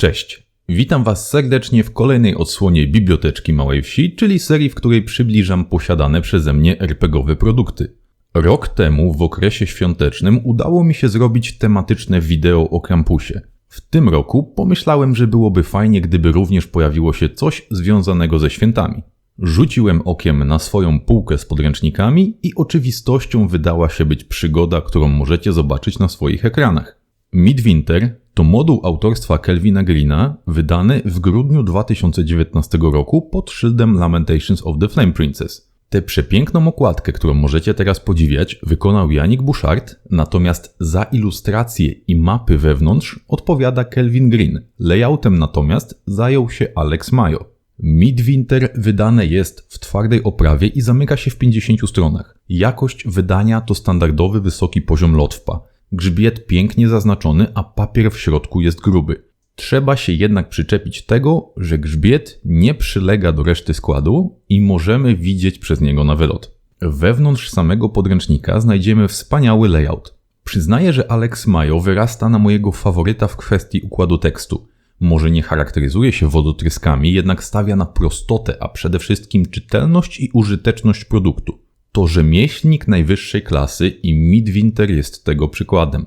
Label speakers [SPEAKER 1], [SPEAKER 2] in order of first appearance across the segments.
[SPEAKER 1] Cześć. Witam Was serdecznie w kolejnej odsłonie Biblioteczki Małej Wsi, czyli serii, w której przybliżam posiadane przeze mnie RPGowe produkty. Rok temu, w okresie świątecznym, udało mi się zrobić tematyczne wideo o kampusie. W tym roku pomyślałem, że byłoby fajnie, gdyby również pojawiło się coś związanego ze świętami. Rzuciłem okiem na swoją półkę z podręcznikami i oczywistością wydała się być przygoda, którą możecie zobaczyć na swoich ekranach. Midwinter to moduł autorstwa Kelvina Greena, wydany w grudniu 2019 roku pod szyldem Lamentations of the Flame Princess. Tę przepiękną okładkę, którą możecie teraz podziwiać, wykonał Janik Bouchard, natomiast za ilustracje i mapy wewnątrz odpowiada Kelvin Green. Layoutem natomiast zajął się Alex Mayo. Midwinter wydane jest w twardej oprawie i zamyka się w 50 stronach. Jakość wydania to standardowy wysoki poziom lotwpa. Grzbiet pięknie zaznaczony, a papier w środku jest gruby. Trzeba się jednak przyczepić tego, że grzbiet nie przylega do reszty składu i możemy widzieć przez niego na wylot. Wewnątrz samego podręcznika znajdziemy wspaniały layout. Przyznaję, że Alex Mayo wyrasta na mojego faworyta w kwestii układu tekstu. Może nie charakteryzuje się wodotryskami, jednak stawia na prostotę, a przede wszystkim czytelność i użyteczność produktu. To rzemieślnik najwyższej klasy i Midwinter jest tego przykładem.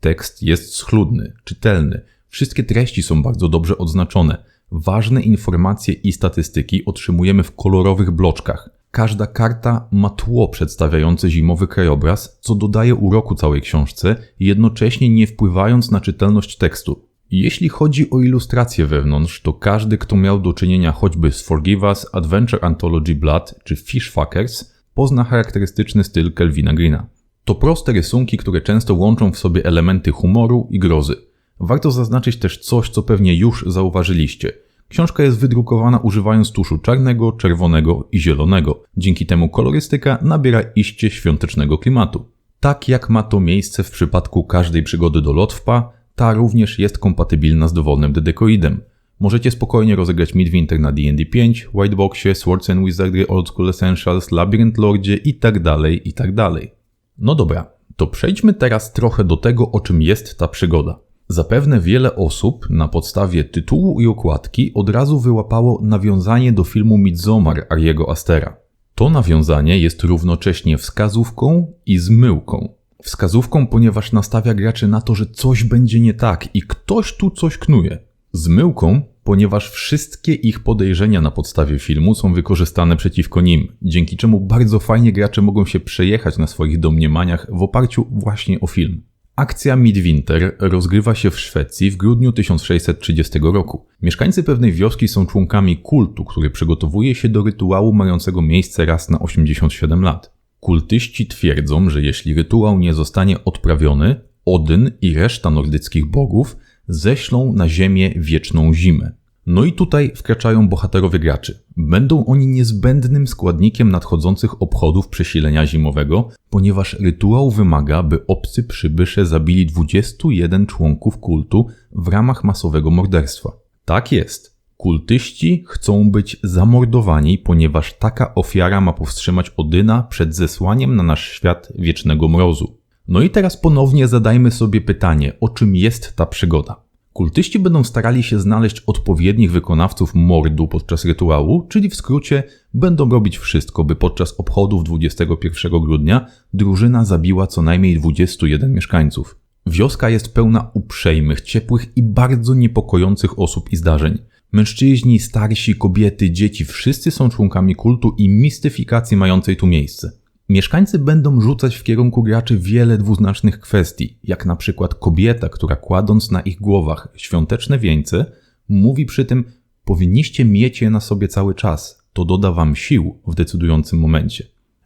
[SPEAKER 1] Tekst jest schludny, czytelny, wszystkie treści są bardzo dobrze odznaczone. Ważne informacje i statystyki otrzymujemy w kolorowych bloczkach. Każda karta ma tło przedstawiające zimowy krajobraz, co dodaje uroku całej książce, jednocześnie nie wpływając na czytelność tekstu. Jeśli chodzi o ilustracje wewnątrz, to każdy, kto miał do czynienia choćby z Forgive Us, Adventure Anthology Blood czy Fishfuckers, pozna charakterystyczny styl Kelvina Greena. To proste rysunki, które często łączą w sobie elementy humoru i grozy. Warto zaznaczyć też coś, co pewnie już zauważyliście. Książka jest wydrukowana używając tuszu czarnego, czerwonego i zielonego. Dzięki temu kolorystyka nabiera iście świątecznego klimatu. Tak jak ma to miejsce w przypadku każdej przygody do Lotwpa, ta również jest kompatybilna z dowolnym dedekoidem. Możecie spokojnie rozegrać Midwinter na D&D 5, Whiteboxie, Swords and Wizardry Old School Essentials, Labyrinth Lordzie itd., tak itd. Tak no dobra, to przejdźmy teraz trochę do tego, o czym jest ta przygoda. Zapewne wiele osób na podstawie tytułu i okładki od razu wyłapało nawiązanie do filmu Midsommar Ariego Astera. To nawiązanie jest równocześnie wskazówką i zmyłką. Wskazówką, ponieważ nastawia graczy na to, że coś będzie nie tak i ktoś tu coś knuje. Zmyłką, ponieważ wszystkie ich podejrzenia na podstawie filmu są wykorzystane przeciwko nim, dzięki czemu bardzo fajnie gracze mogą się przejechać na swoich domniemaniach w oparciu właśnie o film. Akcja Midwinter rozgrywa się w Szwecji w grudniu 1630 roku. Mieszkańcy pewnej wioski są członkami kultu, który przygotowuje się do rytuału mającego miejsce raz na 87 lat. Kultyści twierdzą, że jeśli rytuał nie zostanie odprawiony, Odyn i reszta nordyckich bogów ześlą na Ziemię wieczną zimę. No i tutaj wkraczają bohaterowie graczy. Będą oni niezbędnym składnikiem nadchodzących obchodów przesilenia zimowego, ponieważ rytuał wymaga, by obcy przybysze zabili 21 członków kultu w ramach masowego morderstwa. Tak jest. Kultyści chcą być zamordowani, ponieważ taka ofiara ma powstrzymać Odyna przed zesłaniem na nasz świat wiecznego mrozu. No i teraz ponownie zadajmy sobie pytanie, o czym jest ta przygoda. Kultyści będą starali się znaleźć odpowiednich wykonawców mordu podczas rytuału, czyli w skrócie będą robić wszystko, by podczas obchodów 21 grudnia drużyna zabiła co najmniej 21 mieszkańców. Wioska jest pełna uprzejmych, ciepłych i bardzo niepokojących osób i zdarzeń. Mężczyźni, starsi, kobiety, dzieci wszyscy są członkami kultu i mistyfikacji mającej tu miejsce. Mieszkańcy będą rzucać w kierunku graczy wiele dwuznacznych kwestii, jak na przykład kobieta, która kładąc na ich głowach świąteczne wieńce, mówi przy tym: Powinniście mieć je na sobie cały czas, to doda wam sił w decydującym momencie.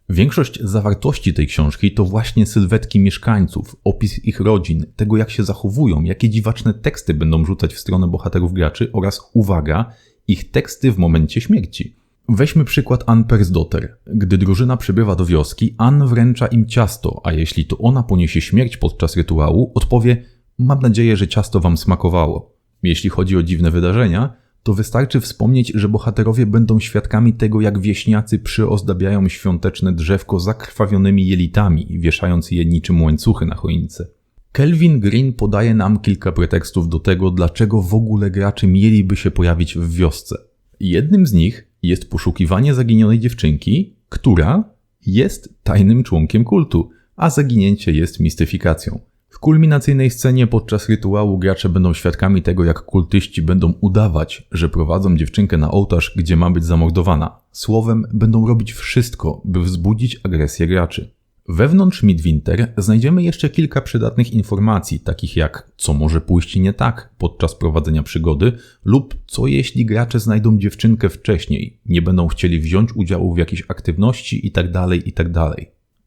[SPEAKER 1] Większość zawartości tej książki to właśnie sylwetki mieszkańców, opis ich rodzin, tego jak się zachowują, jakie dziwaczne teksty będą rzucać w stronę bohaterów graczy oraz, uwaga, ich teksty w momencie śmierci. Weźmy przykład Ann Persdotter. Gdy drużyna przybywa do wioski, Ann wręcza im ciasto, a jeśli to ona poniesie śmierć podczas rytuału, odpowie: Mam nadzieję, że ciasto wam smakowało. Jeśli chodzi o dziwne wydarzenia, to wystarczy wspomnieć, że bohaterowie będą świadkami tego, jak wieśniacy przyozdabiają świąteczne drzewko zakrwawionymi jelitami, wieszając je niczym łańcuchy na choince. Kelvin Green podaje nam kilka pretekstów do tego, dlaczego w ogóle gracze mieliby się pojawić w wiosce. Jednym z nich jest poszukiwanie zaginionej dziewczynki, która jest tajnym członkiem kultu, a zaginięcie jest mistyfikacją. W kulminacyjnej scenie podczas rytuału gracze będą świadkami tego, jak kultyści będą udawać, że prowadzą dziewczynkę na ołtarz, gdzie ma być zamordowana. Słowem, będą robić wszystko, by wzbudzić agresję graczy. Wewnątrz Midwinter znajdziemy jeszcze kilka przydatnych informacji, takich jak co może pójść nie tak podczas prowadzenia przygody, lub co jeśli gracze znajdą dziewczynkę wcześniej, nie będą chcieli wziąć udziału w jakiejś aktywności itd. itd.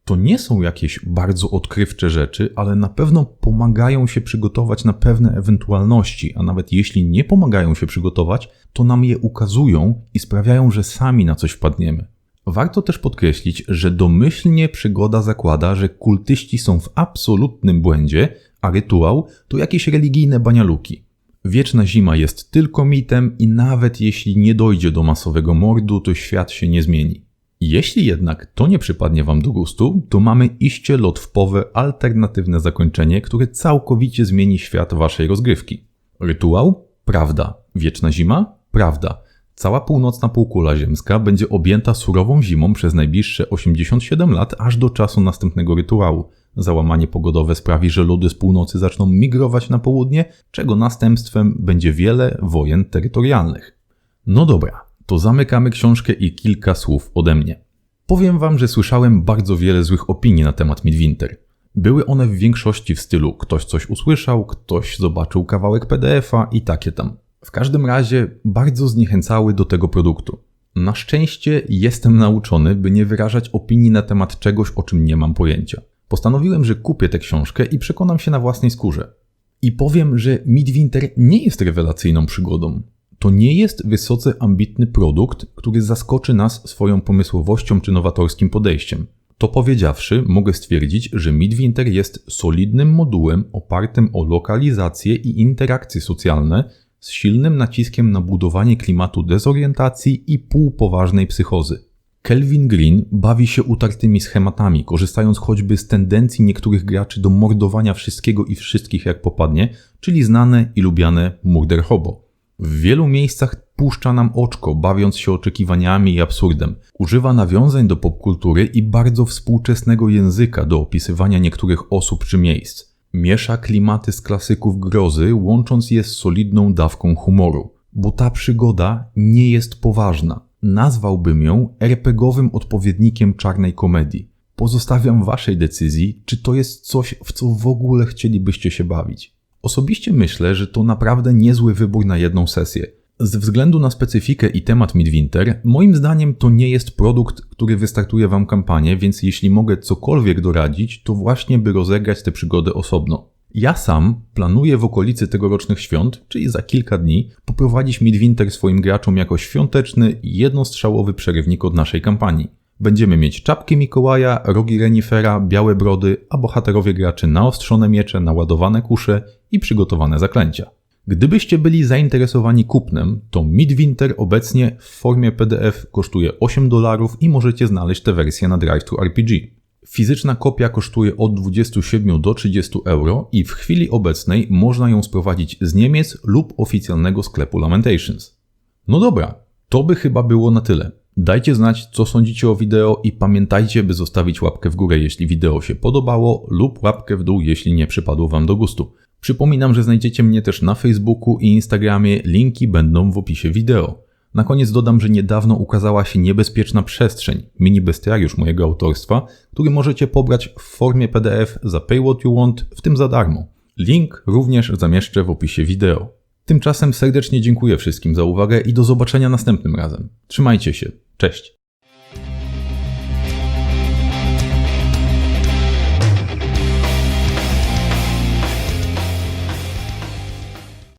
[SPEAKER 1] To nie są jakieś bardzo odkrywcze rzeczy, ale na pewno pomagają się przygotować na pewne ewentualności, a nawet jeśli nie pomagają się przygotować, to nam je ukazują i sprawiają, że sami na coś wpadniemy. Warto też podkreślić, że domyślnie przygoda zakłada, że kultyści są w absolutnym błędzie, a rytuał to jakieś religijne banialuki. Wieczna zima jest tylko mitem i nawet jeśli nie dojdzie do masowego mordu, to świat się nie zmieni. Jeśli jednak to nie przypadnie Wam do gustu, to mamy iście lotwpowe alternatywne zakończenie, które całkowicie zmieni świat Waszej rozgrywki. Rytuał? Prawda. Wieczna zima? Prawda. Cała północna półkula ziemska będzie objęta surową zimą przez najbliższe 87 lat aż do czasu następnego rytuału. Załamanie pogodowe sprawi, że lody z północy zaczną migrować na południe, czego następstwem będzie wiele wojen terytorialnych. No dobra, to zamykamy książkę i kilka słów ode mnie. Powiem wam, że słyszałem bardzo wiele złych opinii na temat Midwinter. Były one w większości w stylu ktoś coś usłyszał, ktoś zobaczył kawałek PDF-a i takie tam. W każdym razie bardzo zniechęcały do tego produktu. Na szczęście jestem nauczony, by nie wyrażać opinii na temat czegoś, o czym nie mam pojęcia. Postanowiłem, że kupię tę książkę i przekonam się na własnej skórze. I powiem, że Midwinter nie jest rewelacyjną przygodą. To nie jest wysoce ambitny produkt, który zaskoczy nas swoją pomysłowością czy nowatorskim podejściem. To powiedziawszy, mogę stwierdzić, że Midwinter jest solidnym modułem opartym o lokalizację i interakcje socjalne, z silnym naciskiem na budowanie klimatu dezorientacji i półpoważnej psychozy. Kelvin Green bawi się utartymi schematami, korzystając choćby z tendencji niektórych graczy do mordowania wszystkiego i wszystkich jak popadnie, czyli znane i lubiane murder hobo. W wielu miejscach puszcza nam oczko, bawiąc się oczekiwaniami i absurdem. Używa nawiązań do popkultury i bardzo współczesnego języka do opisywania niektórych osób czy miejsc. Miesza klimaty z klasyków grozy, łącząc je z solidną dawką humoru. Bo ta przygoda nie jest poważna. Nazwałbym ją RPGowym odpowiednikiem czarnej komedii. Pozostawiam waszej decyzji, czy to jest coś, w co w ogóle chcielibyście się bawić. Osobiście myślę, że to naprawdę niezły wybór na jedną sesję. Ze względu na specyfikę i temat Midwinter, moim zdaniem to nie jest produkt, który wystartuje Wam kampanię, więc jeśli mogę cokolwiek doradzić, to właśnie by rozegrać tę przygodę osobno. Ja sam planuję w okolicy tegorocznych świąt, czyli za kilka dni, poprowadzić Midwinter swoim graczom jako świąteczny, jednostrzałowy przerywnik od naszej kampanii. Będziemy mieć czapki Mikołaja, rogi renifera, białe brody, a bohaterowie graczy naostrzone miecze, naładowane kusze i przygotowane zaklęcia. Gdybyście byli zainteresowani kupnem, to Midwinter obecnie w formie PDF kosztuje 8 dolarów i możecie znaleźć tę wersję na Drive-to-RPG. Fizyczna kopia kosztuje od 27 do 30 euro i w chwili obecnej można ją sprowadzić z Niemiec lub oficjalnego sklepu Lamentations. No dobra, to by chyba było na tyle. Dajcie znać, co sądzicie o wideo i pamiętajcie, by zostawić łapkę w górę, jeśli wideo się podobało, lub łapkę w dół, jeśli nie przypadło Wam do gustu. Przypominam, że znajdziecie mnie też na Facebooku i Instagramie, linki będą w opisie wideo. Na koniec dodam, że niedawno ukazała się niebezpieczna przestrzeń, mini bestiariusz mojego autorstwa, który możecie pobrać w formie PDF za pay what you want, w tym za darmo. Link również zamieszczę w opisie wideo. Tymczasem serdecznie dziękuję wszystkim za uwagę i do zobaczenia następnym razem. Trzymajcie się. Cześć.